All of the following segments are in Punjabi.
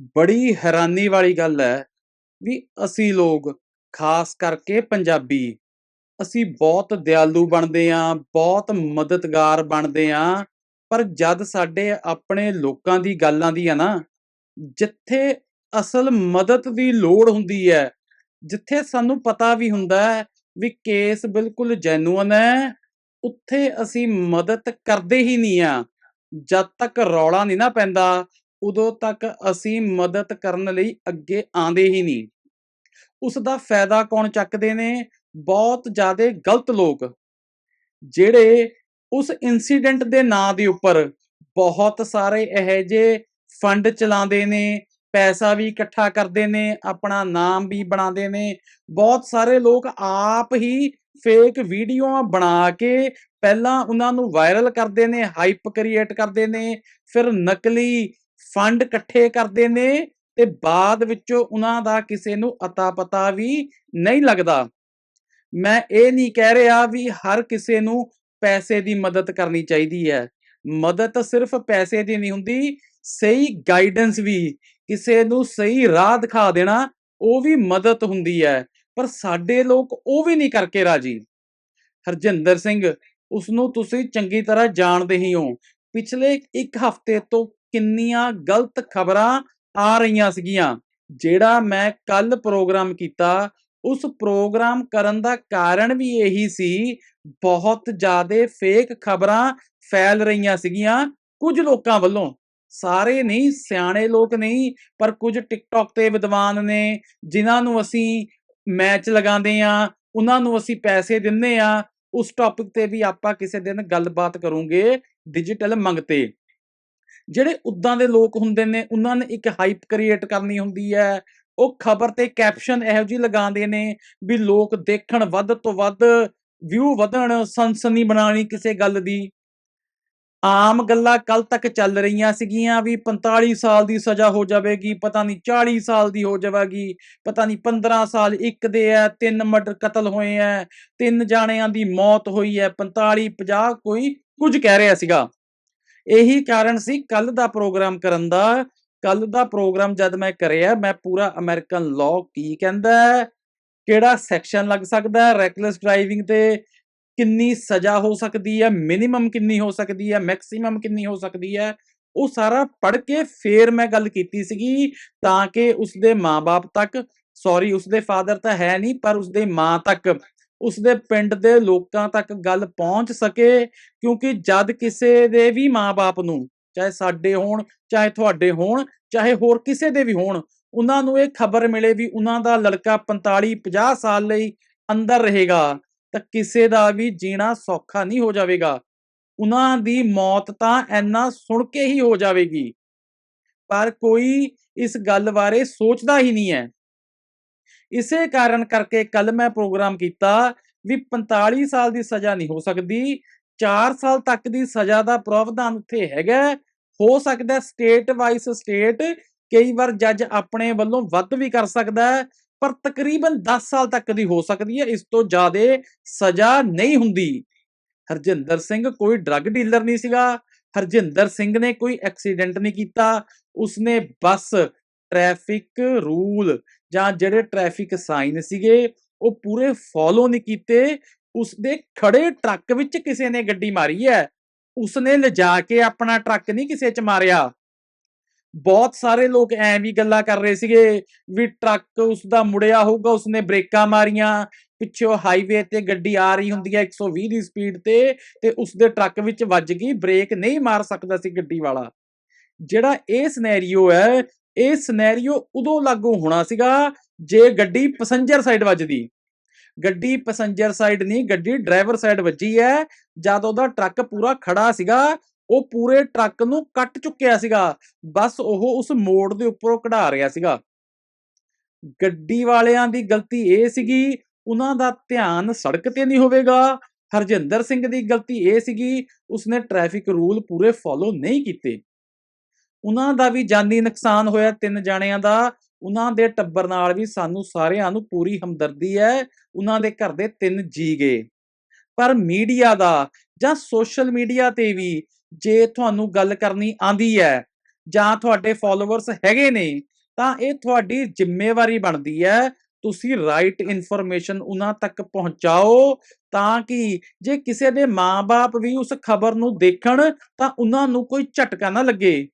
ਬੜੀ ਹੈਰਾਨੀ ਵਾਲੀ ਗੱਲ ਹੈ ਵੀ ਅਸੀਂ ਲੋਕ, ਖਾਸ ਕਰਕੇ ਪੰਜਾਬੀ, ਅਸੀਂ ਬਹੁਤ ਦਿਆਲੂ ਬਣਦੇ ਆਂ ਬਹੁਤ ਮਦਦਗਾਰ ਬਣਦੇ ਆਂ ਪਰ ਜਦ ਸਾਡੇ ਆਪਣੇ ਲੋਕਾਂ ਦੀ ਗੱਲ ਆਂਦੀ ਆ ਨਾ, ਜਿੱਥੇ ਅਸਲ ਮਦਦ ਦੀ ਲੋੜ ਹੁੰਦੀ ਹੈ, ਜਿੱਥੇ ਸਾਨੂੰ ਪਤਾ ਵੀ ਹੁੰਦਾ ਹੈ ਵੀ ਕੇਸ ਬਿਲਕੁਲ ਜੈਨੂਅਨ ਹੈ, ਉੱਥੇ ਅਸੀਂ ਮਦਦ ਕਰਦੇ ਹੀ ਨਹੀਂ ਆ ਜਦ ਤੱਕ ਰੌਲਾ ਨਹੀਂ ਨਾ ਪੈਂਦਾ ਉਦੋਂ ਤੱਕ ਅਸੀਂ ਮਦਦ ਕਰਨ ਲਈ ਅੱਗੇ ਆਂਦੇ ਹੀ ਨਹੀਂ। ਉਸ ਦਾ ਫਾਇਦਾ ਕੌਣ ਚੱਕਦੇ ਨੇ? ਬਹੁਤ ਜ਼ਿਆਦਾ ਗਲਤ ਲੋਕ, ਜਿਹੜੇ ਉਸ ਇਨਸੀਡੈਂਟ ਦੇ ਨਾਂ ਦੇ ਉੱਪਰ ਬਹੁਤ ਸਾਰੇ ਇਹੋ ਜਿਹੇ ਫੰਡ ਚਲਾਉਂਦੇ ਨੇ, ਪੈਸਾ ਵੀ ਇਕੱਠਾ ਕਰਦੇ ਨੇ, ਆਪਣਾ ਨਾਮ ਵੀ ਬਣਾਉਂਦੇ ਨੇ। ਬਹੁਤ ਸਾਰੇ ਲੋਕ ਆਪ ਹੀ ਫੇਕ ਵੀਡੀਓਆਂ ਬਣਾ ਕੇ ਪਹਿਲਾਂ ਉਹਨਾਂ ਨੂੰ ਵਾਇਰਲ ਕਰਦੇ ਨੇ ਹਾਈਪ ਕ੍ਰੀਏਟ ਕਰਦੇ ਨੇ, ਫਿਰ ਨਕਲੀ ਫੰਡ ਇਕੱਠੇ ਕਰਦੇ ਨੇ ਤੇ ਬਾਅਦ ਵਿੱਚੋਂ ਉਹਨਾਂ ਦਾ ਕਿਸੇ ਨੂੰ ਅਤਾ ਪਤਾ ਵੀ ਨਹੀਂ ਲੱਗਦਾ। ਮੈਂ ਇਹ ਨਹੀਂ ਕਹਿ ਰਿਹਾ ਵੀ ਹਰ ਕਿਸੇ ਨੂੰ ਪੈਸੇ ਦੀ ਮਦਦ ਕਰਨੀ ਚਾਹੀਦੀ ਹੈ। ਮਦਦ ਸਿਰਫ ਪੈਸੇ ਦੀ ਨਹੀਂ ਹੁੰਦੀ, ਸਹੀ ਗਾਈਡੈਂਸ ਵੀ, ਕਿਸੇ ਨੂੰ ਸਹੀ ਰਾਹ ਦਿਖਾ ਦੇਣਾ, ਉਹ ਵੀ ਮਦਦ ਹੁੰਦੀ ਹੈ, ਪਰ ਸਾਡੇ ਲੋਕ ਉਹ ਵੀ ਨਹੀਂ ਕਰਕੇ ਰਾਜੀ। ਹਰਜਿੰਦਰ ਸਿੰਘ ਉਸ ਨੂੰ ਤੁਸੀਂ ਚੰਗੀ ਤਰ੍ਹਾਂ ਜਾਣਦੇ ਹੀ ਹੋ। ਪਿਛਲੇ ਇੱਕ ਹਫ਼ਤੇ ਤੋਂ ਕਿੰਨੀਆਂ ਗਲਤ ਖਬਰਾਂ ਆ ਰਹੀਆਂ ਸੀਗੀਆਂ। ਜਿਹੜਾ ਮੈਂ ਕੱਲ ਪ੍ਰੋਗਰਾਮ ਕੀਤਾ, ਉਸ ਪ੍ਰੋਗਰਾਮ ਕਰਨ ਦਾ ਕਾਰਨ ਵੀ ਇਹੀ ਸੀ, ਬਹੁਤ ਜ਼ਿਆਦਾ ਫੇਕ ਖਬਰਾਂ ਫੈਲ ਰਹੀਆਂ ਸੀਗੀਆਂ ਕੁਝ ਲੋਕਾਂ ਵੱਲੋਂ। ਸਾਰੇ ਨਹੀਂ, ਸਿਆਣੇ ਲੋਕ ਨਹੀਂ, ਪਰ ਕੁਝ ਟਿਕਟੌਕ ਤੇ ਵਿਦਵਾਨ ਨੇ, ਜਿਨ੍ਹਾਂ ਨੂੰ ਅਸੀਂ ਮੈਚ ਲਗਾਉਂਦੇ ਆ ਉਹਨਾਂ ਨੂੰ ਅਸੀਂ ਪੈਸੇ ਦਿੰਨੇ ਆ ਉਸ ਟੌਪਿਕ ਤੇ ਵੀ ਆਪਾਂ ਕਿਸੇ ਦਿਨ ਗੱਲਬਾਤ ਕਰੂੰਗੇ ਡਿਜੀਟਲ ਮੰਗਤੇ ਜਿਹੜੇ ਉਦਾਂ ਦੇ ਲੋਕ ਹੁੰਦੇ ਨੇ, ਉਹਨਾਂ ਨੇ ਇੱਕ ਹਾਈਪ ਕ੍ਰੀਏਟ ਕਰਨੀ ਹੁੰਦੀ ਹੈ। ਉਹ ਖਬਰ ਤੇ ਕੈਪਸ਼ਨ ਇਹੋ ਜਿਹੀ ਲਗਾਉਂਦੇ ਨੇ ਵੀ ਲੋਕ ਦੇਖਣ ਵੱਧ ਤੋਂ ਵੱਧ ਵਿਊ ਵਧਣ, ਸਨਸਨੀ ਬਣਾਣੀ ਕਿਸੇ ਗੱਲ ਦੀ। ਆਮ ਗੱਲਾਂ ਕੱਲ ਤੱਕ ਚੱਲ ਰਹੀਆਂ ਸੀਗੀਆਂ ਵੀ 45 ਸਾਲ ਦੀ ਸਜ਼ਾ ਹੋ ਜਾਵੇਗੀ, ਪਤਾ ਨਹੀਂ 40 ਸਾਲ ਦੀ ਹੋ ਜਾਵੇਗੀ, ਪਤਾ ਨਹੀਂ 15 ਸਾਲ ਇੱਕ ਦੇ ਐ ਤਿੰਨ ਮਰਡਰ ਕਤਲ ਹੋਏ ਐ ਤਿੰਨ ਜਾਣਿਆਂ ਦੀ ਮੌਤ ਹੋਈ ਐ 45 50 ਕੋਈ ਕੁਝ ਕਹਿ ਰਿਹਾ ਸੀਗਾ। ਇਹੀ ਕਾਰਨ ਸੀ ਕੱਲ ਦਾ ਪ੍ਰੋਗਰਾਮ ਕਰਨ ਦਾ। ਕੱਲ ਦਾ ਪ੍ਰੋਗਰਾਮ ਜਦ ਮੈਂ ਕਰਿਆ, ਮੈਂ ਪੂਰਾ ਅਮਰੀਕਨ ਲਾਅ ਕੀ ਕਹਿੰਦਾ ਕਿਹੜਾ ਸੈਕਸ਼ਨ ਲੱਗ ਸਕਦਾ ਰੈਕਲੈਸ ਡਰਾਈਵਿੰਗ ਤੇ ਕਿੰਨੀ ਸਜ਼ਾ ਹੋ ਸਕਦੀ ਹੈ? ਮਿਨੀਮਮ ਕਿੰਨੀ ਹੋ ਸਕਦੀ ਹੈ? ਮੈਕਸਿਮਮ ਕਿੰਨੀ ਹੋ ਸਕਦੀ ਹੈ? ਉਹ ਸਾਰਾ ਪੜ੍ਹ ਕੇ ਫੇਰ ਮੈਂ ਗੱਲ ਕੀਤੀ ਸੀਗੀ ਤਾਂ ਕਿ ਉਸਦੇ ਮਾਪੇ ਤੱਕ। ਸੌਰੀ ਉਸਦੇ ਫਾਦਰ ਤਾਂ ਹੈ ਨਹੀਂ, ਪਰ ਉਸਦੇ ਮਾਂ ਤੱਕ। ਉਸਦੇ ਪਿੰਡ ਦੇ ਲੋਕਾਂ ਤੱਕ ਗੱਲ ਪਹੁੰਚ ਸਕੇ, ਕਿਉਂਕਿ ਜਦ ਕਿਸੇ ਦੇ ਵੀ ਮਾਪੇ ਨੂੰ, ਚਾਹੇ ਸਾਡੇ ਹੋਣ, ਚਾਹੇ ਤੁਹਾਡੇ ਹੋਣ, ਚਾਹੇ ਹੋਰ ਕਿਸੇ ਦੇ ਵੀ ਹੋਣ, ਉਹਨਾਂ ਨੂੰ ਇਹ ਖਬਰ ਮਿਲੇ ਵੀ ਉਹਨਾਂ ਦਾ ਲੜਕਾ 45 50 ਸਾਲ ਲਈ ਅੰਦਰ ਰਹੇਗਾ, ਤਾਂ ਕਿਸੇ ਦਾ ਵੀ ਜੀਣਾ ਸੌਖਾ ਨਹੀਂ ਹੋ ਜਾਵੇਗਾ। ਉਹਨਾਂ ਦੀ ਮੌਤ ਤਾਂ ਐਨਾ ਸੁਣ ਕੇ ਹੀ ਹੋ ਜਾਵੇਗੀ। ਪਰ ਕੋਈ ਇਸ ਗੱਲ ਬਾਰੇ ਸੋਚਦਾ ਹੀ ਨਹੀਂ ਹੈ। ਇਸੇ ਕਾਰਨ ਕਰਕੇ ਕੱਲ ਮੈਂ ਪ੍ਰੋਗਰਾਮ ਕੀਤਾ ਵੀ 45 ਸਾਲ ਦੀ ਸਜ਼ਾ ਨਹੀਂ ਹੋ ਸਕਦੀ 4 ਸਾਲ ਤੱਕ ਦੀ ਸਜ਼ਾ ਦਾ ਪ੍ਰਾਵਧਾਨ ਉੱਥੇ ਹੈਗਾ। ਹੋ ਸਕਦਾ ਸਟੇਟ ਵਾਈਸ ਸਟੇਟ ਕਈ ਵਾਰ ਜੱਜ ਆਪਣੇ ਵੱਲੋਂ ਵੱਧ ਵੀ ਕਰ ਸਕਦਾ ਹੈ, ਪਰ ਤਕਰੀਬਨ 10 ਸਾਲ ਤੱਕ ਦੀ ਹੋ ਸਕਦੀ ਹੈ, ਇਸ ਤੋਂ ਜ਼ਿਆਦਾ ਸਜ਼ਾ ਨਹੀਂ ਹੁੰਦੀ। ਹਰਜਿੰਦਰ ਸਿੰਘ ਕੋਈ ਡਰੱਗ ਡੀਲਰ ਨਹੀਂ ਸੀਗਾ, ਹਰਜਿੰਦਰ ਸਿੰਘ ਨੇ ਕੋਈ ਐਕਸੀਡੈਂਟ ਨਹੀਂ ਕੀਤਾ, ਉਸਨੇ ਬਸ ਟ੍ਰੈਫਿਕ ਰੂਲ ਜਾਂ ਜਿਹੜੇ ਟ੍ਰੈਫਿਕ ਸਾਈਨ ਸੀਗੇ, ਉਹ ਪੂਰੇ ਫੋਲੋ ਨਹੀਂ ਕੀਤੇ, ਉਸਦੇ ਖੜੇ ਟਰੱਕ ਵਿੱਚ ਕਿਸੇ ਨੇ ਗੱਡੀ ਮਾਰੀ ਹੈ। ਉਸਨੇ ਲਿਜਾ ਕੇ ਆਪਣਾ ਟਰੱਕ ਨਹੀਂ ਕਿਸੇ 'ਚ ਮਾਰਿਆ। ਬਹੁਤ ਸਾਰੇ ਲੋਕ ਐ ਵੀ ਗੱਲਾਂ ਕਰ ਰਹੇ ਸੀਗੇ ਵੀ ਟਰੱਕ ਉਸਦਾ ਮੁੜਿਆ ਹੋਊਗਾ, ਉਸਨੇ ਬ੍ਰੇਕਾਂ ਮਾਰੀਆਂ, ਪਿੱਛੋਂ ਹਾਈਵੇ ਤੇ ਗੱਡੀ ਆ ਰਹੀ ਹੁੰਦੀ ਹੈ 120 ਦੀ ਸਪੀਡ ਤੇ ਤੇ ਉਸਦੇ ਟਰੱਕ ਵਿੱਚ ਵੱਜ ਗਈ, ਬ੍ਰੇਕ ਨਹੀਂ ਮਾਰ ਸਕਦਾ ਸੀ ਗੱਡੀ ਵਾਲਾ। ਜਿਹੜਾ ਇਹ ਸਿਨੈਰੀਓ ਹੈ ਇਹ ਸਿਨੈਰੀਓ ਉਦੋਂ ਲਾਗੂ ਹੋਣਾ ਸੀਗਾ ਜੇ ਗੱਡੀ ਪੈਸੇਂਜਰ ਸਾਈਡ ਵੱਜਦੀ। ਗੱਡੀ ਪੈਸੇਂਜਰ ਸਾਈਡ ਨਹੀਂ, ਗੱਡੀ ਡਰਾਈਵਰ ਸਾਈਡ ਵੱਜੀ ਹੈ ਜਦ ਉਹਦਾ ਟਰੱਕ ਪੂਰਾ ਖੜਾ ਸੀਗਾ, ਉਹ ਪੂਰੇ ਟਰੱਕ ਨੂੰ ਕੱਟ ਚੁੱਕਿਆ ਸੀਗਾ। ਬਸ ਉਹ ਉਸ ਮੋੜ ਦੇ ਉੱਪਰੋਂ ਕਢਾ ਰਿਹਾ ਸੀਗਾ। ਗੱਡੀ ਵਾਲਿਆਂ ਦੀ ਗਲਤੀ ਇਹ ਸੀਗੀ, ਉਹਨਾਂ ਦਾ ਧਿਆਨ ਸੜਕ ਤੇ ਨਹੀਂ ਹੋਵੇਗਾ। ਹਰਜਿੰਦਰ ਸਿੰਘ ਦੀ ਗਲਤੀ ਇਹ ਸੀਗੀ, ਉਸਨੇ ਟ੍ਰੈਫਿਕ ਰੂਲ ਪੂਰੇ ਫੋਲੋ ਨਹੀਂ ਕੀਤੇ। ਉਹਨਾਂ ਦਾ ਵੀ ਜਾਨੀ ਨੁਕਸਾਨ ਹੋਇਆ ਤਿੰਨ ਜਾਣਿਆਂ ਦਾ। ਉਹਨਾਂ ਦੇ ਟੱਬਰ ਨਾਲ ਵੀ ਸਾਨੂੰ ਸਾਰਿਆਂ ਨੂੰ ਪੂਰੀ ਹਮਦਰਦੀ ਹੈ। ਉਹਨਾਂ ਦੇ ਘਰ ਦੇ ਤਿੰਨ ਜੀ ਗਏ। ਪਰ ਮੀਡੀਆ ਦਾ ਜਾਂ ਸੋਸ਼ਲ ਮੀਡੀਆ ਤੇ ਵੀ ਜੇ ਤੁਹਾਨੂੰ ਗੱਲ ਕਰਨੀ ਆਂਦੀ ਹੈ ਜਾਂ ਤੁਹਾਡੇ ਫਾਲੋਅਰਸ ਹੈਗੇ ਨੇ, ਤਾਂ ਇਹ ਤੁਹਾਡੀ ਜ਼ਿੰਮੇਵਾਰੀ ਬਣਦੀ ਹੈ। ਤੁਸੀਂ ਰਾਈਟ ਇਨਫੋਰਮੇਸ਼ਨ ਉਹਨਾਂ ਤੱਕ ਪਹੁੰਚਾਓ ਤਾਂ ਕਿ ਜੇ ਕਿਸੇ ਦੇ ਮਾਪੇ ਵੀ ਉਸ ਖਬਰ ਨੂੰ ਦੇਖਣ ਤਾਂ ਉਹਨਾਂ ਨੂੰ ਕੋਈ ਝਟਕਾ ਨਾ ਲੱਗੇ।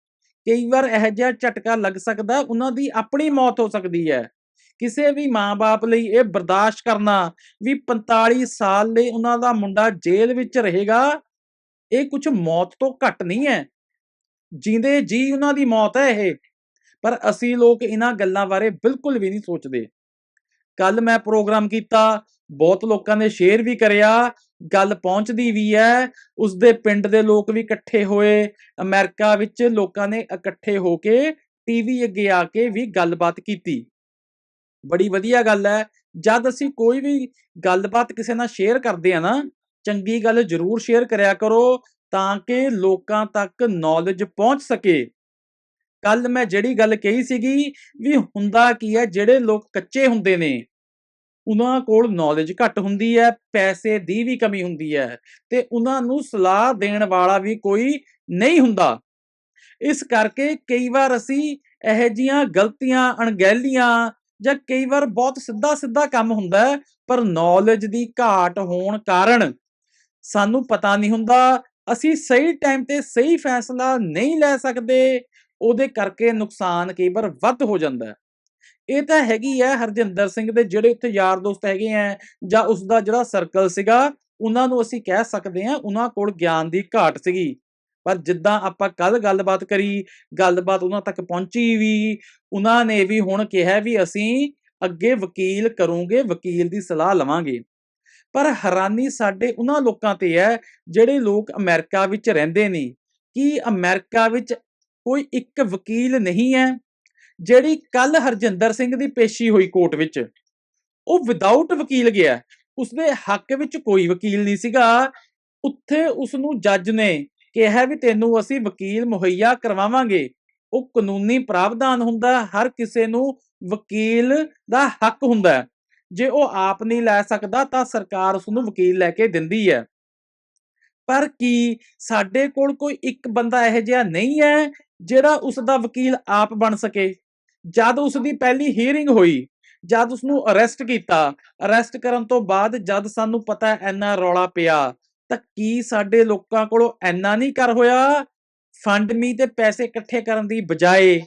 ਕਈ ਵਾਰ ਇਹ ਜਿਹਾ ਝਟਕਾ ਲੱਗ ਸਕਦਾ, ਉਹਨਾਂ ਦੀ ਆਪਣੀ ਮੌਤ ਹੋ ਸਕਦੀ ਹੈ। ਕਿਸੇ ਵੀ ਮਾਪੇ ਲਈ ਇਹ ਬਰਦਾਸ਼ਤ ਕਰਨਾ ਵੀ 45 ਸਾਲ ਲਈ ਉਹਨਾਂ ਦਾ ਮੁੰਡਾ ਜੇਲ੍ਹ ਵਿੱਚ ਰਹੇਗਾ, ਇਹ ਕੁਝ ਮੌਤ ਤੋਂ ਘੱਟ ਨਹੀਂ ਹੈ। ਜਿੰਦੇ ਜੀ ਉਹਨਾਂ ਦੀ ਮੌਤ ਹੈ ਇਹ, ਪਰ ਅਸੀਂ ਲੋਕ ਇਹਨਾਂ ਗੱਲਾਂ ਬਾਰੇ ਬਿਲਕੁਲ ਵੀ ਨਹੀਂ ਸੋਚਦੇ। ਕੱਲ ਮੈਂ ਪ੍ਰੋਗਰਾਮ ਕੀਤਾ, ਬਹੁਤ ਲੋਕਾਂ ਨੇ ਸ਼ੇਅਰ ਵੀ ਕਰਿਆ ਗੱਲ ਪਹੁੰਚਦੀ ਵੀ ਹੈ। ਉਸ ਦੇ ਪਿੰਡ ਦੇ ਲੋਕ ਵੀ ਇਕੱਠੇ ਹੋਏ। ਅਮਰੀਕਾ ਵਿੱਚ ਲੋਕਾਂ ਨੇ ਇਕੱਠੇ ਹੋ ਕੇ ਟੀਵੀ ਅੱਗੇ ਆ ਕੇ ਵੀ ਗੱਲਬਾਤ ਕੀਤੀ। ਬੜੀ ਵਧੀਆ ਗੱਲ ਹੈ। ਜਦ ਅਸੀਂ ਕੋਈ ਵੀ ਗੱਲਬਾਤ ਕਿਸੇ ਨਾਲ ਸ਼ੇਅਰ ਕਰਦੇ ਆ ਨਾ, ਚੰਗੀ ਗੱਲ ਜ਼ਰੂਰ ਸ਼ੇਅਰ ਕਰਿਆ ਕਰੋ ਤਾਂ ਕਿ ਲੋਕਾਂ ਤੱਕ ਨੌਲੇਜ ਪਹੁੰਚ ਸਕੇ। ਕੱਲ ਮੈਂ ਜਿਹੜੀ ਗੱਲ ਕਹੀ ਸੀਗੀ ਵੀ ਹੁੰਦਾ ਕੀ ਹੈ, ਜਿਹੜੇ ਲੋਕ ਕੱਚੇ ਹੁੰਦੇ ਨੇ ਉਹਨਾਂ ਕੋਲ ਨੌਲੇਜ ਘੱਟ ਹੁੰਦੀ ਹੈ, ਪੈਸੇ ਦੀ ਵੀ ਕਮੀ ਹੁੰਦੀ ਹੈ ਤੇ ਉਹਨਾਂ ਨੂੰ ਸਲਾਹ ਦੇਣ ਵਾਲਾ ਵੀ ਕੋਈ ਨਹੀਂ ਹੁੰਦਾ। ਇਸ ਕਰਕੇ ਕਈ ਵਾਰ ਅਸੀਂ ਇਹੋ ਜੀਆਂ ਗਲਤੀਆਂ, ਅਣਗਹਿਲੀਆਂ ਜਾਂ ਕਈ ਵਾਰ ਬਹੁਤ ਸਿੱਧਾ ਸਿੱਧਾ ਕੰਮ ਹੁੰਦਾ ਪਰ ਨੌਲੇਜ ਦੀ ਘਾਟ ਹੋਣ ਕਾਰਨ ਸਾਨੂੰ ਪਤਾ ਨਹੀਂ ਹੁੰਦਾ, ਅਸੀਂ ਸਹੀ ਟਾਈਮ ਤੇ ਸਹੀ ਫੈਸਲਾ ਨਹੀਂ ਲੈ ਸਕਦੇ, ਉਹਦੇ ਕਰਕੇ ਨੁਕਸਾਨ ਕਈ ਵਾਰ ਵੱਧ ਹੋ ਜਾਂਦਾ ਹੈ। ਇਹ ਤਾਂ ਹੈਗੀ ਹੈ ਹਰਜਿੰਦਰ ਸਿੰਘ ਦੇ ਜਿਹੜੇ ਉੱਥੇ ਯਾਰ ਦੋਸਤ ਹੈਗੇ ਆ, ਜਾਂ ਉਸ ਦਾ ਜਿਹੜਾ ਸਰਕਲ ਸੀਗਾ, ਉਹਨਾਂ ਨੂੰ ਅਸੀਂ ਕਹਿ ਸਕਦੇ ਹਾਂ ਉਹਨਾਂ ਕੋਲ ਗਿਆਨ ਦੀ ਘਾਟ ਸੀਗੀ। ਪਰ ਜਿੱਦਾਂ ਆਪਾਂ ਕੱਲ ਗੱਲਬਾਤ ਕਰੀ, ਗੱਲਬਾਤ ਉਹਨਾਂ ਤੱਕ ਪਹੁੰਚੀ ਵੀ, ਉਹਨਾਂ ਨੇ ਵੀ ਹੁਣ ਕਿਹਾ ਵੀ ਅਸੀਂ ਅੱਗੇ ਵਕੀਲ ਕਰੂੰਗੇ, ਵਕੀਲ ਦੀ ਸਲਾਹ ਲਵਾਂਗੇ। ਪਰ ਹੈਰਾਨੀ ਸਾਡੇ ਉਹਨਾਂ ਲੋਕਾਂ ਤੇ ਹੈ, ਜਿਹੜੇ ਲੋਕ ਅਮਰੀਕਾ ਵਿੱਚ ਰਹਿੰਦੇ ਨੇ। ਕੀ ਅਮਰੀਕਾ ਵਿੱਚ ਕੋਈ ਇੱਕ ਵਕੀਲ ਨਹੀਂ ਹੈ? ਜਿਹੜੀ ਕੱਲ ਹਰਜਿੰਦਰ ਸਿੰਘ ਦੀ ਪੇਸ਼ੀ ਹੋਈ ਕੋਰਟ ਵਿੱਚ, ਉਹ ਵਿਦਆਊਟ ਵਕੀਲ ਗਿਆ। ਉਸਦੇ ਹੱਕ ਵਿੱਚ ਕੋਈ ਵਕੀਲ ਨਹੀਂ ਸੀਗਾ। ਉੱਥੇ ਉਸ ਨੂੰ ਜੱਜ ਨੇ ਕਿਹਾ ਵੀ ਤੈਨੂੰ ਅਸੀਂ ਵਕੀਲ ਮੁਹੱਈਆ ਕਰਵਾਵਾਂਗੇ। ਉਹ ਕਾਨੂੰਨੀ ਪ੍ਰਾਵਧਾਨ ਹੁੰਦਾ, ਹਰ ਕਿਸੇ ਨੂੰ ਵਕੀਲ ਦਾ ਹੱਕ ਹੁੰਦਾ। ਜੇ ਉਹ ਆਪ ਨਹੀਂ ਲੈ ਸਕਦਾ ਤਾਂ ਸਰਕਾਰ ਉਸ ਨੂੰ ਵਕੀਲ ਲੈ ਕੇ ਦਿੰਦੀ ਹੈ। ਪਰ ਕੀ ਸਾਡੇ ਕੋਲ ਕੋਈ ਇੱਕ ਬੰਦਾ ਇਹੋ ਜਿਹਾ ਨਹੀਂ ਹੈ ਜਿਹੜਾ ਉਸ ਦਾ ਵਕੀਲ ਆਪ ਬਣ ਸਕੇ? ਜਦ ਉਸ ਦੀ ਪਹਿਲੀ ਹੀਅਰਿੰਗ ਹੋਈ, ਜਦ ਉਸ ਨੂੰ ਅਰੈਸਟ ਕੀਤਾ ਅਰੈਸਟ ਕਰਨ ਤੋਂ ਬਾਅਦ ਜਦ ਸਾਨੂੰ ਪਤਾ ਐਨਾ ਰੌਲਾ ਪਿਆ, ਤਾਂ ਕੀ ਸਾਡੇ ਲੋਕਾਂ ਕੋਲੋਂ ਐਨਾ ਨਹੀਂ ਕਰ ਹੋਇਆ? ਫੰਡ ਮੀ ਤੇ ਪੈਸੇ ਇਕੱਠੇ ਕਰਨ ਦੀ ਬਜਾਏ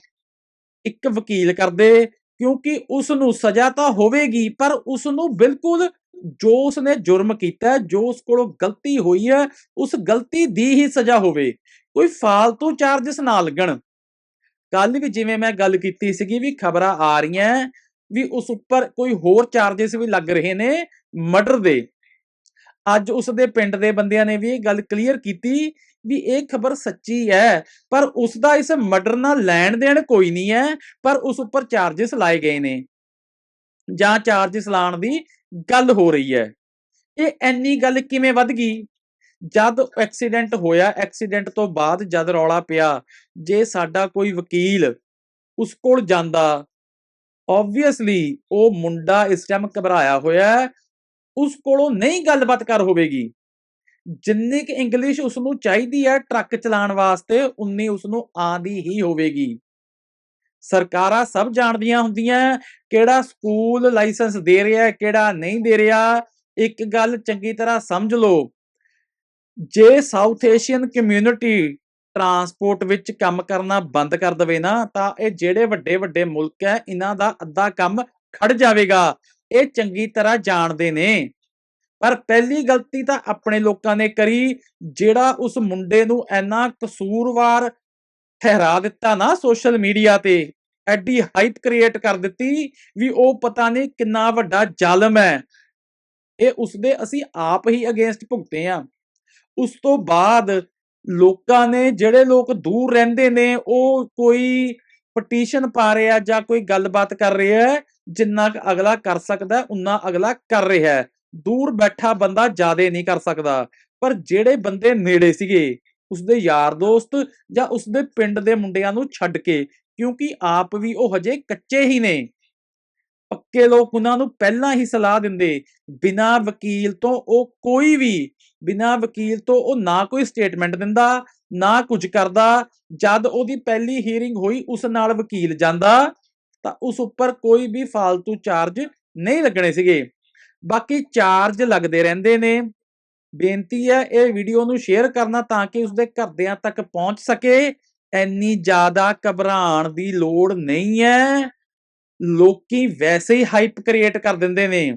ਇੱਕ ਵਕੀਲ ਕਰਦੇ, ਕਿਉਂਕਿ ਉਸ ਨੂੰ ਸਜ਼ਾ ਤਾਂ ਹੋਵੇਗੀ, ਪਰ ਉਸ ਨੂੰ ਬਿਲਕੁਲ ਜੋ ਉਸ ਨੇ ਜੁਰਮ ਕੀਤਾ, ਜੋ ਉਸ ਕੋਲੋਂ ਗਲਤੀ ਹੋਈ ਹੈ, ਉਸ ਗਲਤੀ ਦੀ ਹੀ ਸਜ਼ਾ ਹੋਵੇ। ਕੋਈ ਫਾਲਤੂ ਚਾਰजेस ਨਾ ਲੱਗਣ। ਕੱਲ ਵੀ ਜਿਵੇਂ ਮੈਂ ਗੱਲ ਕੀਤੀ ਸੀਗੀ ਵੀ ਖਬਰਾਂ ਆ ਰਹੀਆਂ ਵੀ ਉਸ ਉੱਪਰ ਕੋਈ ਹੋਰ ਚਾਰजेस ਵੀ ਲੱਗ ਰਹੇ ਨੇ ਮਰਡਰ ਦੇ। ਅੱਜ ਉਸ ਦੇ ਪਿੰਡ ਦੇ ਬੰਦਿਆਂ ਨੇ ਵੀ ਇਹ ਗੱਲ ਕਲੀਅਰ ਕੀਤੀ ਵੀ ਇਹ ਖਬਰ ਸੱਚੀ ਹੈ ਪਰ ਉਸ ਦਾ ਇਸ ਮਰਡਰ ਨਾਲ ਲੈਣ ਦੇਣ ਕੋਈ ਨਹੀਂ ਹੈ ਪਰ ਉਸ ਉੱਪਰ ਚਾਰजेस ਲਾਏ ਗਏ ਨੇ। ਜਾਂ ਚਾਰजेस ਲਾਣ ਦੀ ਗੱਲ ਹੋ ਰਹੀ ਹੈ ਇਹ ਐਨੀ ਗੱਲ ਕਿਵੇਂ ਵੱਧ ਗਈ? ਜਦ ਐਕਸੀਡੈਂਟ ਹੋਇਆ ਐਕਸੀਡੈਂਟ ਤੋਂ ਬਾਅਦ ਜਦ ਰੌਲਾ ਪਿਆ, ਜੇ ਸਾਡਾ ਕੋਈ ਵਕੀਲ ਉਸ ਕੋਲ ਜਾਂਦਾ ਆਬਵੀਅਸਲੀ ਉਹ ਮੁੰਡਾ ਇਸ ਟਾਈਮ ਘਬਰਾਇਆ ਹੋਇਆ ਉਸ ਕੋਲੋਂ ਨਹੀਂ ਗੱਲਬਾਤ ਕਰ ਹੋਵੇਗੀ। ਜਿੰਨੀ ਕਿ ਇੰਗਲਿਸ਼ ਉਸ ਨੂੰ ਚਾਹੀਦੀ ਹੈ ਟਰੱਕ ਚਲਾਉਣ ਵਾਸਤੇ, ਉਨੀ ਉਸ ਨੂੰ ਆਂਦੀ ਹੀ ਹੋਵੇਗੀ। ਸਰਕਾਰਾਂ ਸਭ ਜਾਣਦੀਆਂ ਹੁੰਦੀਆਂ ਕਿਹੜਾ ਸਕੂਲ ਲਾਇਸੈਂਸ ਦੇ ਰਿਹਾ, ਕਿਹੜਾ ਨਹੀਂ ਦੇ ਰਿਹਾ। ਇੱਕ ਗੱਲ ਚੰਗੀ ਤਰ੍ਹਾਂ ਸਮਝ ਲਓ ਜੇ ਸਾਊਥ ਏਸ਼ੀਅਨ ਕਮਿਊਨਿਟੀ ਟਰਾਂਸਪੋਰਟ ਵਿੱਚ ਕੰਮ ਕਰਨਾ ਬੰਦ ਕਰ ਦਵੇ ਨਾ, ਤਾਂ ਇਹ ਜਿਹੜੇ ਵੱਡੇ ਵੱਡੇ ਮੁਲਕ ਹੈ, ਇਹਨਾਂ ਦਾ ਅੱਧਾ ਕੰਮ ਖੜ ਜਾਵੇਗਾ। ਇਹ ਚੰਗੀ ਤਰ੍ਹਾਂ ਜਾਣਦੇ ਨੇ। ਪਰ ਪਹਿਲੀ ਗਲਤੀ ਤਾਂ ਆਪਣੇ ਲੋਕਾਂ ਨੇ ਕਰੀ, ਜਿਹੜਾ ਉਸ ਮੁੰਡੇ ਨੂੰ ਇੰਨਾ ਕਸੂਰਵਾਰ ਠਹਿਰਾ ਦਿੱਤਾ ਨਾ ਸੋਸ਼ਲ ਮੀਡੀਆ ਤੇ, ਐਡੀ ਹਾਈਪ ਕ੍ਰੀਏਟ ਕਰ ਦਿੱਤੀ ਵੀ ਉਹ ਪਤਾ ਨਹੀਂ ਕਿੰਨਾ ਵੱਡਾ ਜ਼ਾਲਮ ਹੈ। ਇਹ ਉਸਦੇ ਅਸੀਂ ਆਪ ਹੀ ਅਗੇਂਸਟ ਭੁਗਤੇ ਆ ਉਸ ਤੋਂ ਬਾਅਦ ਲੋਕਾਂ ਨੇ, ਜਿਹੜੇ ਲੋਕ ਦੂਰ ਰਹਿੰਦੇ ਨੇ, ਉਹ ਕੋਈ ਪਟੀਸ਼ਨ ਪਾ ਰਿਹਾ ਜਾਂ ਕੋਈ ਗੱਲਬਾਤ ਕਰ ਰਿਹਾ ਜਿੰਨਾ ਕੁ ਅਗਲਾ ਕਰ ਸਕਦਾ ਉਨਾ ਅਗਲਾ ਕਰ ਰਿਹਾ ਦੂਰ ਬੈਠਾ ਬੰਦਾ ਜ਼ਿਆਦਾ ਨਹੀਂ ਕਰ ਸਕਦਾ। ਪਰ ਜਿਹੜੇ ਬੰਦੇ ਨੇੜੇ ਸੀਗੇ, ਉਸਦੇ ਯਾਰ ਦੋਸਤ ਜਾਂ ਉਸਦੇ ਪਿੰਡ ਦੇ ਮੁੰਡਿਆਂ ਨੂੰ ਛੱਡ ਕੇ, ਕਿਉਂਕਿ ਆਪ ਵੀ ਉਹ ਹਜੇ ਕੱਚੇ ਹੀ ਨੇ ਪੱਕੇ ਲੋਕ ਉਹਨਾਂ ਨੂੰ ਪਹਿਲਾਂ ਹੀ ਸਲਾਹ ਦਿੰਦੇ, ਬਿਨਾ ਵਕੀਲ ਤੋਂ ਉਹ ਕੋਈ ਵੀ, ਬਿਨਾ ਵਕੀਲ ਤੋਂ ਉਹ ਨਾ ਕੋਈ ਸਟੇਟਮੈਂਟ ਦਿੰਦਾ, ਨਾ ਕੁਝ ਕਰਦਾ। ਜਦ ਉਹਦੀ ਪਹਿਲੀ ਹੀਅਰਿੰਗ ਹੋਈ, ਉਸ ਨਾਲ ਵਕੀਲ ਜਾਂਦਾ, ਤਾਂ ਉਸ ਉੱਪਰ ਕੋਈ ਵੀ ਫालतू ਚਾਰਜ ਨਹੀਂ ਲੱਗਣੇ ਸੀਗੇ। ਬਾਕੀ ਚਾਰਜ ਲੱਗਦੇ ਰਹਿੰਦੇ ਨੇ। ਬੇਨਤੀ ਹੈ, ਇਹ ਵੀਡੀਓ ਨੂੰ ਸ਼ੇਅਰ ਕਰਨਾ ਤਾਂ ਕਿ ਉਸਦੇ ਘਰਦਿਆਂ ਤੱਕ ਪਹੁੰਚ ਸਕੇ। ਇੰਨੀ ਜ਼ਿਆਦਾ ਘਬਰਾਉਣ ਦੀ ਲੋੜ ਨਹੀਂ ਹੈ। ਲੋਕੀ ਵੈਸੇ ਹੀ ਹਾਈਪ ਕ੍ਰੀਏਟ ਕਰ ਦਿੰਦੇ ਨੇ।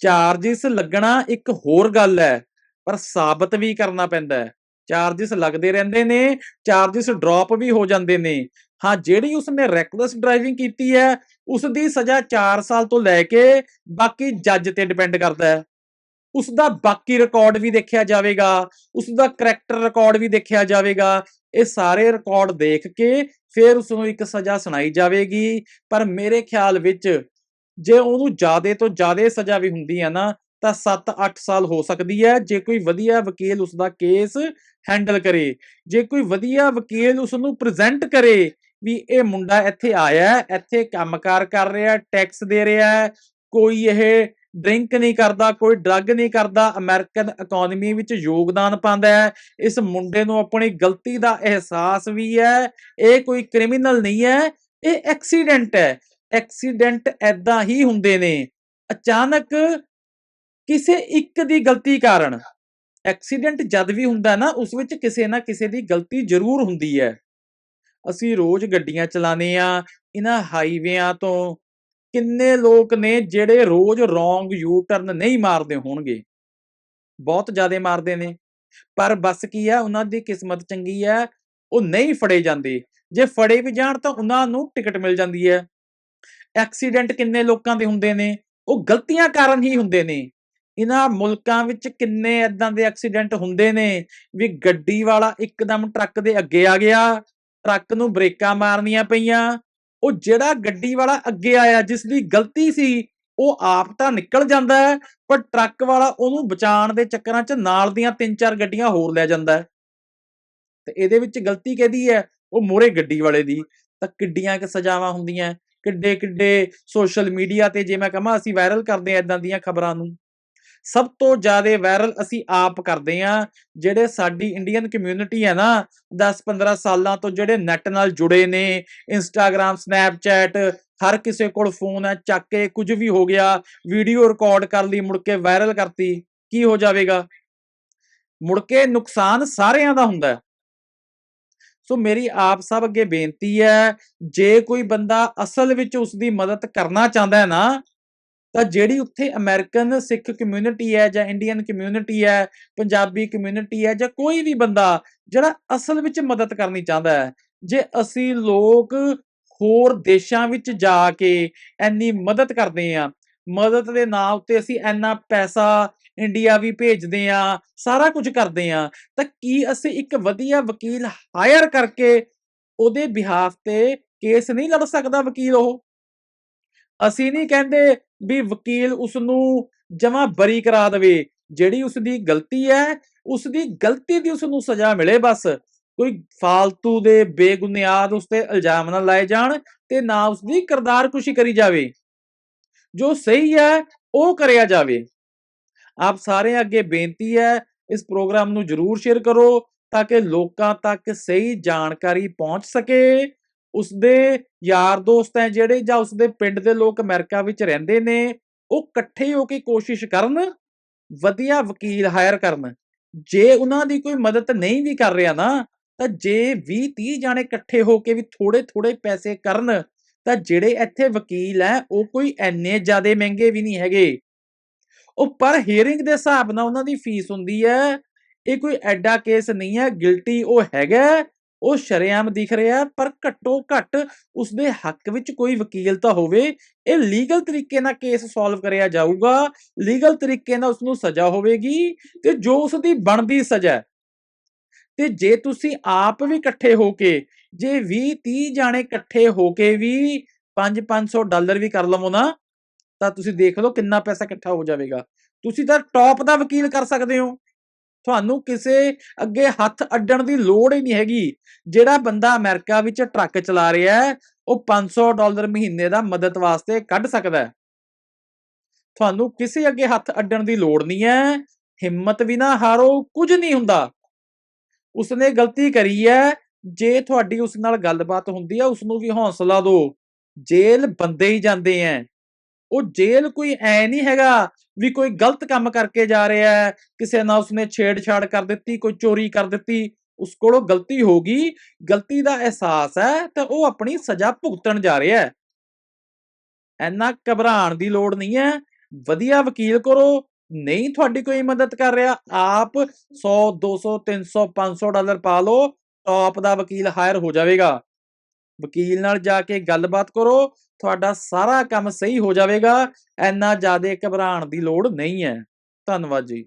ਚਾਰजेस ਲੱਗਣਾ ਇੱਕ ਹੋਰ ਗੱਲ ਹੈ, ਪਰ ਸਾਬਤ ਵੀ ਕਰਨਾ ਪੈਂਦਾ ਹੈ। ਚਾਰजेस ਲੱਗਦੇ ਰਹਿੰਦੇ ਨੇ ਚਾਰजेस ਡ੍ਰੌਪ ਵੀ ਹੋ ਜਾਂਦੇ ਨੇ। ਹਾਂ, ਜਿਹੜੀ ਉਸਨੇ ਰੈਕਲੈਸ ਡਰਾਈਵਿੰਗ ਕੀਤੀ ਹੈ ਉਸ ਦੀ ਸਜ਼ਾ 4 ਸਾਲ ਤੋਂ ਲੈ ਕੇ ਬਾਕੀ ਜੱਜ ਤੇ ਡਿਪੈਂਡ ਕਰਦਾ ਹੈ। ਉਸ ਦਾ ਬਾਕੀ ਰਿਕਾਰਡ ਵੀ ਦੇਖਿਆ ਜਾਵੇਗਾ ਉਸ ਦਾ ਕਰੈਕਟਰ ਰਿਕਾਰਡ ਵੀ ਦੇਖਿਆ ਜਾਵੇਗਾ ਇਹ ਸਾਰੇ ਰਿਕਾਰਡ ਦੇਖ ਕੇ ਫਿਰ ਉਸ ਨੂੰ ਇੱਕ ਸਜ਼ਾ ਸੁਣਾਈ ਜਾਵੇਗੀ। ਪਰ ਮੇਰੇ ਖਿਆਲ ਵਿੱਚ ਜੇ ਉਹਨੂੰ ਜ਼ਿਆਦੇ ਤੋਂ ਜ਼ਿਆਦੇ ਸਜ਼ਾ ਵੀ ਹੁੰਦੀ ਹੈ ਨਾ, ਤਾਂ 7-8 ਸਾਲ ਹੋ ਸਕਦੀ ਹੈ। ਜੇ ਕੋਈ ਵਧੀਆ ਵਕੀਲ ਉਸ ਦਾ ਕੇਸ ਹੈਂਡਲ ਕਰੇ, ਜੇ ਕੋਈ ਵਧੀਆ ਵਕੀਲ ਉਸ ਨੂੰ ਪ੍ਰੈਜ਼ੈਂਟ ਕਰੇ ਵੀ ਇਹ ਮੁੰਡਾ ਇੱਥੇ ਆਇਆ ਹੈ ਇੱਥੇ ਕੰਮਕਾਰ ਕਰ ਰਿਹਾ ਟੈਕਸ ਦੇ ਰਿਹਾ ਕੋਈ ਇਹ ਡਰਿੰਕ ਨਹੀਂ ਕਰਦਾ, ਕੋਈ ਡਰੱਗ ਨਹੀਂ ਕਰਦਾ, ਅਮਰੀਕਨ ਇਕਨੋਮੀ ਵਿੱਚ ਯੋਗਦਾਨ ਪਾਉਂਦਾ ਹੈ। ਇਸ ਮੁੰਡੇ ਨੂੰ ਆਪਣੀ ਗਲਤੀ ਦਾ ਅਹਿਸਾਸ ਵੀ ਹੈ। ਇਹ ਕੋਈ ਕ੍ਰਿਮੀਨਲ ਨਹੀਂ ਹੈ, ਇਹ ਐਕਸੀਡੈਂਟ ਹੈ। ਐਕਸੀਡੈਂਟ ਐਦਾਂ ਹੀ ਹੁੰਦੇ ਨੇ। ਅਚਾਨਕ ਕਿਸੇ ਇੱਕ ਦੀ ਗਲਤੀ ਕਾਰਨ ਐਕਸੀਡੈਂਟ ਜਦ ਵੀ ਹੁੰਦਾ ਨਾ, ਉਸ ਵਿੱਚ ਕਿਸੇ ਨਾ ਕਿਸੇ ਦੀ ਗਲਤੀ ਜ਼ਰੂਰ ਹੁੰਦੀ ਹੈ। ਅਸੀਂ ਰੋਜ਼ ਗੱਡੀਆਂ ਚਲਾਉਂਦੇ ਆ ਇਹਨਾਂ ਹਾਈਵੇਆਂ ਤੋਂ ਕਿੰਨੇ ਲੋਕ ਨੇ ਜਿਹੜੇ ਰੋਜ਼ ਰੋਂਗ ਯੂ ਟਰਨ ਨਹੀਂ ਮਾਰਦੇ ਹੋਣਗੇ? ਬਹੁਤ ਜ਼ਿਆਦਾ ਮਾਰਦੇ ਨੇ। ਪਰ ਬਸ ਕੀ ਆ, ਉਹਨਾਂ ਦੀ ਕਿਸਮਤ ਚੰਗੀ ਹੈ ਉਹ ਨਹੀਂ ਫੜੇ ਜਾਂਦੇ। ਜੇ ਫੜੇ ਵੀ ਜਾਣ ਤਾਂ ਉਹਨਾਂ ਨੂੰ ਟਿਕਟ ਮਿਲ ਜਾਂਦੀ ਹੈ ਐਕਸੀਡੈਂਟ ਕਿੰਨੇ ਲੋਕਾਂ ਦੇ ਹੁੰਦੇ ਨੇ? ਉਹ ਗਲਤੀਆਂ ਕਾਰਨ ਹੀ ਹੁੰਦੇ ਨੇ। ਇਹਨਾਂ ਮੁਲਕਾਂ ਵਿੱਚ ਕਿੰਨੇ ਐਦਾਂ ਦੇ ਐਕਸੀਡੈਂਟ ਹੁੰਦੇ ਨੇ ਵੀ ਗੱਡੀ ਵਾਲਾ ਇੱਕਦਮ ਟਰੱਕ ਦੇ ਅੱਗੇ ਆ ਗਿਆ, ਟਰੱਕ ਨੂੰ ਬ੍ਰੇਕਾਂ ਮਾਰਨੀਆਂ ਪਈਆਂ ਉਹ ਜਿਹੜਾ ਗੱਡੀ ਵਾਲਾ ਅੱਗੇ ਆਇਆ, ਜਿਸ ਦੀ ਗਲਤੀ ਸੀ, ਉਹ ਆਪ ਤਾਂ ਨਿਕਲ ਜਾਂਦਾ ਹੈ, ਪਰ ਟਰੱਕ ਵਾਲਾ ਉਹਨੂੰ ਬਚਾਉਣ ਦੇ ਚੱਕਰਾਂ 'ਚ ਨਾਲ ਦੀਆਂ ਤਿੰਨ ਚਾਰ ਗੱਡੀਆਂ ਹੋਰ ਲੈ ਜਾਂਦਾ ਹੈ। ਤੇ ਇਹਦੇ ਵਿੱਚ ਗਲਤੀ ਕਿਹਦੀ ਹੈ? ਉਹ ਮੋਰੇ ਗੱਡੀ ਵਾਲੇ ਦੀ। ਤਾਂ ਕਿੱਡੀਆਂ ਕਿ ਸਜ਼ਾਵਾਂ ਹੁੰਦੀਆਂ ਕਿੱਡੇ ਕਿੱਡੇ ਸੋਸ਼ਲ ਮੀਡੀਆ ਤੇ ਜੇ ਮੈਂ ਕਹਾਂ, ਅਸੀਂ ਵਾਇਰਲ ਕਰਦੇ ਆ ਇਦਾਂ ਦੀਆਂ ਖਬਰਾਂ ਨੂੰ। ਸਭ ਤੋਂ ਜ਼ਿਆਦਾ ਵਾਇਰਲ ਅਸੀਂ ਆਪ ਕਰਦੇ ਆ ਜਿਹੜੇ ਸਾਡੀ ਇੰਡੀਅਨ ਕਮਿਊਨਿਟੀ ਹੈ ਨਾ 10-15 ਸਾਲਾਂ ਤੋਂ ਜਿਹੜੇ ਨੈਟ ਨਾਲ ਜੁੜੇ ਨੇ ਇੰਸਟਾਗ੍ਰam ਸਨੈਪਚੈਟ ਹਰ ਕਿਸੇ ਕੋਲ ਫੋਨ ਹੈ, ਚੱਕ ਕੇ ਕੁਝ ਵੀ ਹੋ ਗਿਆ ਵੀਡੀਓ ਰਿਕਾਰਡ ਕਰ ਲਈ, ਮੁੜ ਕੇ ਵਾਇਰਲ ਕਰਤੀ, ਕੀ ਹੋ ਜਾਵੇਗਾ? ਮੁੜ ਕੇ ਨੁਕਸਾਨ ਸਾਰਿਆਂ ਦਾ ਹੁੰਦਾ ਹੈ। ਸੋ ਮੇਰੀ ਆਪ ਸਭ ਅੱਗੇ ਬੇਨਤੀ ਹੈ, ਜੇ ਕੋਈ ਬੰਦਾ ਅਸਲ ਵਿੱਚ ਉਸ ਦੀ ਮਦਦ ਕਰਨਾ ਚਾਹੁੰਦਾ ਹੈ ਨਾ ਤਾਂ ਜਿਹੜੀ ਉੱਥੇ ਅਮਰੀਕਨ ਸਿੱਖ ਕਮਿਊਨਿਟੀ ਹੈ ਜਾਂ ਇੰਡੀਅਨ ਕਮਿਊਨਿਟੀ ਹੈ, ਪੰਜਾਬੀ ਕਮਿਊਨਿਟੀ ਹੈ ਜਾਂ ਕੋਈ ਵੀ ਬੰਦਾ ਜਿਹੜਾ ਅਸਲ ਵਿੱਚ ਮਦਦ ਕਰਨੀ ਚਾਹੁੰਦਾ ਹੈ, ਜੇ ਅਸੀਂ ਲੋਕ ਹੋਰ ਦੇਸ਼ਾਂ ਵਿੱਚ ਜਾ ਕੇ ਇੰਨੀ ਮਦਦ ਕਰਦੇ ਆ ਮਦਦ ਦੇ ਨਾਂ ਉੱਤੇ ਅਸੀਂ ਇੰਨਾ ਪੈਸਾ ਇੰਡੀਆ ਵੀ ਭੇਜਦੇ ਆ ਸਾਰਾ ਕੁਝ ਕਰਦੇ ਆ ਤਾਂ ਕੀ ਅਸੀਂ ਇੱਕ ਵਧੀਆ ਵਕੀਲ ਹਾਇਰ ਕਰਕੇ ਉਹਦੇ ਬਿਹਾਫ ਤੇ ਕੇਸ ਨਹੀਂ ਲੜ ਸਕਦਾ ਵਕੀਲ ਉਹ? ਅਸੀਂ ਨਹੀਂ ਕਹਿੰਦੇ ਵੀ ਵਕੀਲ ਉਸ ਨੂੰ ਜਮਾ ਬਰੀ ਕਰਾ ਦੇਵੇ। ਜਿਹੜੀ ਉਸ ਦੀ ਗਲਤੀ ਹੈ ਉਸ ਦੀ ਗਲਤੀ ਦੀ ਉਸ ਨੂੰ ਸਜ਼ਾ ਮਿਲੇ ਬਸ। ਕੋਈ ਫਾਲਤੂ ਦੇ ਬੇਗੁਨਿਆਦ ਉਸ ਤੇ ਇਲਜ਼ਾਮ ਨਾ ਲਾਏ ਜਾਣ ਤੇ ਨਾ ਉਸ ਦੀ ਕਿਰਦਾਰਕੁਸ਼ੀ ਕਰੀ ਜਾਵੇ। ਜੋ ਸਹੀ ਹੈ, ਉਹ ਕਰਿਆ ਜਾਵੇ। ਆਪ ਸਾਰੇ ਅੱਗੇ ਬੇਨਤੀ ਹੈ, ਇਸ ਪ੍ਰੋਗਰਾਮ ਨੂੰ ਜਰੂਰ ਸ਼ੇਅਰ ਕਰੋ ਤਾਂ ਕਿ ਲੋਕਾਂ ਤੱਕ ਸਹੀ ਜਾਣਕਾਰੀ ਪਹੁੰਚ ਸਕੇ। ਉਸਦੇ ਯਾਰ ਦੋਸਤ ਹੈ ਜਿਹੜੇ ਜਾਂ ਉਸਦੇ ਪਿੰਡ ਦੇ ਲੋਕ ਅਮਰੀਕਾ ਵਿੱਚ ਰਹਿੰਦੇ ਨੇ, ਉਹ ਇਕੱਠੇ ਹੋ ਕੇ ਕੋਸ਼ਿਸ਼ ਕਰਨ ਵਧੀਆ ਵਕੀਲ ਹਾਇਰ ਕਰਨ। ਜੇ ਉਹਨਾਂ ਦੀ ਕੋਈ ਮਦਦ ਨਹੀਂ ਵੀ ਕਰ ਰਿਹਾ ਨਾ, ਤਾਂ ਜੇ 20 30 ਜਾਣੇ ਇਕੱਠੇ ਹੋ ਕੇ ਵੀ ਥੋੜੇ ਥੋੜੇ ਪੈਸੇ ਕਰਨ, ਤਾਂ ਜਿਹੜੇ ਇੱਥੇ ਵਕੀਲ ਹੈ, ਉਹ ਕੋਈ ਐਨੇ ਜ਼ਿਆਦੇ ਮਹਿੰਗੇ ਵੀ ਨਹੀਂ ਹੈਗੇ। ਉਹ ਪਰ ਹੀਅਰਿੰਗ ਦੇ ਹਿਸਾਬ ਨਾਲ ਉਹਨਾਂ ਦੀ ਫੀਸ ਹੁੰਦੀ ਹੈ, ਇਹ ਕੋਈ ਐਡਾ ਕੇਸ ਨਹੀਂ ਹੈ ਗਿਲਟੀ ਉਹ ਹੈਗਾ ਉਹ ਸ਼ਰੇਆਮ ਦਿਖ ਰਿਹਾ ਪਰ ਘੱਟੋ ਘੱਟ ਉਸਦੇ ਹੱਕ ਵਿੱਚ ਕੋਈ ਵਕੀਲ ਤਾਂ ਹੋਵੇ। ਇਹ ਲੀਗਲ ਤਰੀਕੇ ਨਾਲ ਕੇਸ ਸੋਲਵ ਕਰਿਆ ਜਾਊਗਾ। ਲੀਗਲ ਤਰੀਕੇ ਨਾਲ ਉਸ ਨੂੰ ਸਜ਼ਾ ਹੋਵੇਗੀ ਤੇ ਜੋ ਉਸ ਦੀ ਬਣਦੀ ਸਜ਼ਾ ਤੇ ਜੇ ਤੁਸੀਂ ਆਪ ਵੀ ਇਕੱਠੇ ਹੋ ਕੇ, ਜੇ 20 30 ਜਾਣੇ ਇਕੱਠੇ ਹੋ ਕੇ ਵੀ 5 500 ਡਾਲਰ ਵੀ ਕਰ ਲਵੋ ਨਾ, ਤਾਂ ਤੁਸੀਂ ਦੇਖ ਲਓ ਕਿੰਨਾ ਪੈਸਾ ਇਕੱਠਾ ਹੋ ਜਾਵੇਗਾ। ਤੁਸੀਂ ਤਾਂ ਟੌਪ ਦਾ ਵਕੀਲ ਕਰ ਸਕਦੇ ਹੋ। ਤੁਹਾਨੂੰ ਕਿਸੇ ਅੱਗੇ ਹੱਥ ਅੱਡਣ ਦੀ ਲੋੜ ਹੀ ਨਹੀਂ ਹੈਗੀ। ਜਿਹੜਾ ਬੰਦਾ ਅਮਰੀਕਾ ਵਿੱਚ ਟਰੱਕ ਚਲਾ ਰਿਹਾ ਹੈ, ਉਹ 500 ਡਾਲਰ ਮਹੀਨੇ ਦਾ ਮਦਦ ਵਾਸਤੇ ਕੱਢ ਸਕਦਾ ਹੈ। ਤੁਹਾਨੂੰ ਕਿਸੇ ਅੱਗੇ ਹੱਥ ਅੱਡਣ ਦੀ ਲੋੜ ਨਹੀਂ ਹੈ, ਹਿੰਮਤ ਵੀ ਨਾ ਹਾਰੋ, ਕੁਝ ਨਹੀਂ ਹੁੰਦਾ। ਉਸਨੇ ਗਲਤੀ ਕਰੀ ਹੈ, ਜੇ ਤੁਹਾਡੀ ਉਸ ਨਾਲ ਗੱਲਬਾਤ ਹੁੰਦੀ ਹੈ ਉਸ ਨੂੰ ਵੀ ਹੌਸਲਾ ਦਿਓ। ਜੇਲ੍ਹ ਬੰਦੇ ਹੀ ਜਾਂਦੇ ਐ। ਉਹ ਜੇਲ੍ਹ ਕੋਈ ਐ ਨਹੀਂ ਹੈਗਾ ਵੀ ਕੋਈ ਗਲਤ ਕੰਮ ਕਰਕੇ ਜਾ ਰਿਹਾ ਹੈ, ਕਿਸੇ ਨਾਲ ਉਸਨੇ ਛੇੜਛਾੜ ਕਰ ਦਿੱਤੀ, ਕੋਈ ਚੋਰੀ ਕਰ ਦਿੱਤੀ, ਉਸ ਕੋਲੋਂ ਗਲਤੀ ਹੋ ਗਈ, ਗਲਤੀ ਦਾ ਅਹਿਸਾਸ ਹੈ, ਤਾਂ ਉਹ ਆਪਣੀ ਸਜ਼ਾ ਭੁਗਤਣ ਜਾ ਰਿਹਾ ਹੈ। ਇੰਨਾ ਘਬਰਾਉਣ ਦੀ ਲੋੜ ਨਹੀਂ ਹੈ, ਵਧੀਆ ਵਕੀਲ ਕਰੋ ਨਹੀਂ ਤੁਹਾਡੀ ਕੋਈ ਮਦਦ ਕਰ ਰਿਹਾ, ਆਪ 100 200 300 500 ਡਾਲਰ ਪਾ ਲਓ ਟੌਪ ਦਾ ਵਕੀਲ ਹਾਇਰ ਹੋ ਜਾਵੇਗਾ। ਵਕੀਲ ਨਾਲ ਜਾ ਕੇ ਗੱਲਬਾਤ ਕਰੋ, ਤੁਹਾਡਾ ਸਾਰਾ ਕੰਮ ਸਹੀ ਹੋ ਜਾਵੇਗਾ, ਇੰਨਾ ਜ਼ਿਆਦਾ ਘਬਰਾਉਣ ਦੀ ਲੋੜ ਨਹੀਂ ਹੈ। ਧੰਨਵਾਦ ਜੀ।